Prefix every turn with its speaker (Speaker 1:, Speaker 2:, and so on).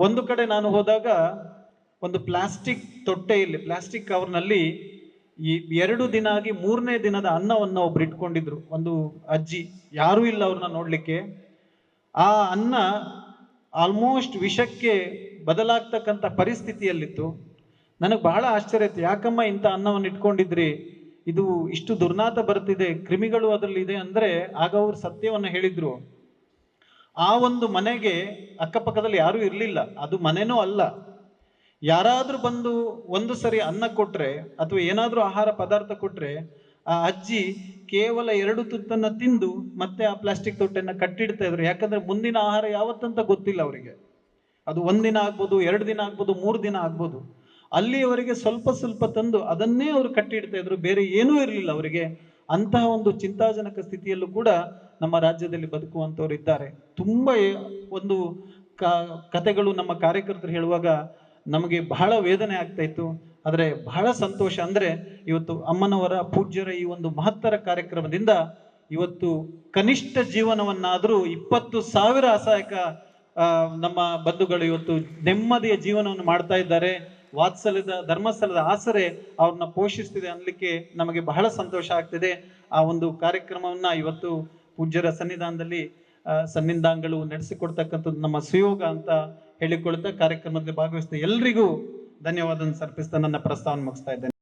Speaker 1: ಒಂದು ಕಡೆ ನಾನು ಹೋದಾಗ ಒಂದು ಪ್ಲಾಸ್ಟಿಕ್ ತೊಟ್ಟೆಯಲ್ಲಿ, ಪ್ಲಾಸ್ಟಿಕ್ ಕವರ್ನಲ್ಲಿ ಈ ಎರಡು ದಿನ ಆಗಿ ಮೂರನೇ ದಿನದ ಅನ್ನವನ್ನು ಒಬ್ರು ಇಟ್ಕೊಂಡಿದ್ರು. ಒಂದು ಅಜ್ಜಿ, ಯಾರೂ ಇಲ್ಲ ಅವ್ರನ್ನ ನೋಡ್ಲಿಕ್ಕೆ. ಆ ಅನ್ನ ಆಲ್ಮೋಸ್ಟ್ ವಿಷಕ್ಕೆ ಬದಲಾಗ್ತಕ್ಕಂಥ ಪರಿಸ್ಥಿತಿಯಲ್ಲಿತ್ತು. ನನಗೆ ಬಹಳ ಆಶ್ಚರ್ಯ ಆಯ್ತು. ಯಾಕಮ್ಮ ಇಂಥ ಅನ್ನವನ್ನು ಇಟ್ಕೊಂಡಿದ್ರಿ? ಇದು ಇಷ್ಟು ದುರ್ನಾತ ಬರ್ತಿದೆ. ಕ್ರಿಮಿಗಳು ಅದರಲ್ಲಿ ಇದೆ ಅಂದ್ರೆ ಆಗ ಅವ್ರು ಸತ್ಯವನ್ನು ಹೇಳಿದ್ರು. ಆ ಒಂದು ಮನೆಗೆ ಅಕ್ಕಪಕ್ಕದಲ್ಲಿ ಯಾರೂ ಇರಲಿಲ್ಲ. ಅದು ಮನೆನೂ ಅಲ್ಲ. ಯಾರಾದರೂ ಬಂದು ಒಂದು ಸರಿ ಅನ್ನ ಕೊಟ್ರೆ ಅಥವಾ ಏನಾದ್ರೂ ಆಹಾರ ಪದಾರ್ಥ ಕೊಟ್ರೆ ಆ ಅಜ್ಜಿ ಕೇವಲ ಎರಡು ತುತ್ತನ್ನು ತಿಂದು ಮತ್ತೆ ಆ ಪ್ಲಾಸ್ಟಿಕ್ ತೊಟ್ಟೆಯನ್ನು ಕಟ್ಟಿಡ್ತಾ ಇದ್ರು. ಯಾಕಂದ್ರೆ ಮುಂದಿನ ಆಹಾರ ಯಾವತ್ತಂತ ಗೊತ್ತಿಲ್ಲ ಅವರಿಗೆ. ಅದು ಒಂದಿನ ಆಗ್ಬೋದು, ಎರಡು ದಿನ ಆಗ್ಬೋದು, ಮೂರು ದಿನ ಆಗ್ಬೋದು. ಅಲ್ಲಿಯವರೆಗೆ ಸ್ವಲ್ಪ ಸ್ವಲ್ಪ ತಂದು ಅದನ್ನೇ ಅವರು ಕಟ್ಟಿಡ್ತಾ ಇದ್ರು. ಬೇರೆ ಏನೂ ಇರಲಿಲ್ಲ ಅವರಿಗೆ. ಅಂತಹ ಒಂದು ಚಿಂತಾಜನಕ ಸ್ಥಿತಿಯಲ್ಲೂ ಕೂಡ ನಮ್ಮ ರಾಜ್ಯದಲ್ಲಿ ಬದುಕುವಂತವ್ರು ಇದ್ದಾರೆ. ತುಂಬಾ ಒಂದು ಕ- ಕತೆಗಳು ನಮ್ಮ ಕಾರ್ಯಕರ್ತರು ಹೇಳುವಾಗ ನಮಗೆ ಬಹಳ ವೇದನೆ ಆಗ್ತಾ ಇತ್ತು. ಆದರೆ ಬಹಳ ಸಂತೋಷ ಅಂದ್ರೆ ಇವತ್ತು ಅಮ್ಮನವರ ಪೂಜ್ಯರ ಈ ಒಂದು ಮಹತ್ತರ ಕಾರ್ಯಕ್ರಮದಿಂದ ಇವತ್ತು ಕನಿಷ್ಠ ಜೀವನವನ್ನಾದರೂ ಇಪ್ಪತ್ತು ಸಾವಿರ ಅಸಹಾಯಕ ನಮ್ಮ ಬಂಧುಗಳು ಇವತ್ತು ನೆಮ್ಮದಿಯ ಜೀವನವನ್ನು ಮಾಡ್ತಾ ಇದ್ದಾರೆ. ವಾತ್ಸಲ್ಯದ, ಧರ್ಮಸ್ಥಳದ ಆಸರೆ ಅವ್ರನ್ನ ಪೋಷಿಸ್ತಿದೆ ಅನ್ಲಿಕ್ಕೆ ನಮಗೆ ಬಹಳ ಸಂತೋಷ ಆಗ್ತಿದೆ. ಆ ಒಂದು ಕಾರ್ಯಕ್ರಮವನ್ನ ಇವತ್ತು ಪೂಜ್ಯರ ಸನ್ನಿಧಾನದಲ್ಲಿ ಸನ್ನಿಧಾನಗಳು ನಡೆಸಿಕೊಡ್ತಕ್ಕಂಥದ್ದು ನಮ್ಮ ಸುಯೋಗ ಅಂತ ಹೇಳಿಕೊಳ್ತಾ ಕಾರ್ಯಕ್ರಮದಲ್ಲಿ ಭಾಗವಹಿಸ್ತಾ ಎಲ್ರಿಗೂ ಧನ್ಯವಾದ ಸರ್ಪಿಸ್ತಾ ನನ್ನ ಪ್ರಸ್ತಾವನೆ ಮುಗಿಸ್ತಾ ಇದ್ದೇನೆ.